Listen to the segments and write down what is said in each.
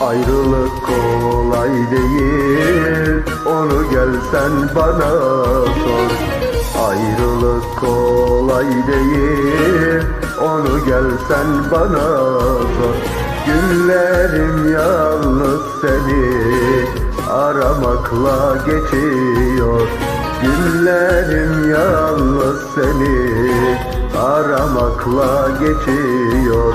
Ayrılık kolay değil. Onu gelsen bana sor. Ayrılık kolay değil. Onu gelsen bana sor. Günlerim yalnız seni aramakla geçiyor. Günlerim yalnız seni aramakla geçiyor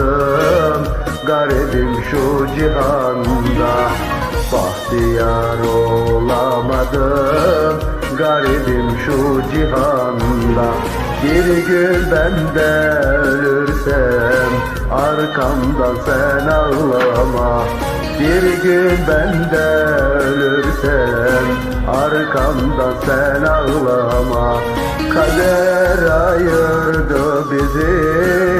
olamadım Garibim şu cihanda. Bahtiyar olamadım Garibim şu cihanda. Bir gün ben de ölürsem Arkamdan sen ağlama. Bir gün ben de ölürsem Arkamdan sen ağlama. Kader ayırdı bizi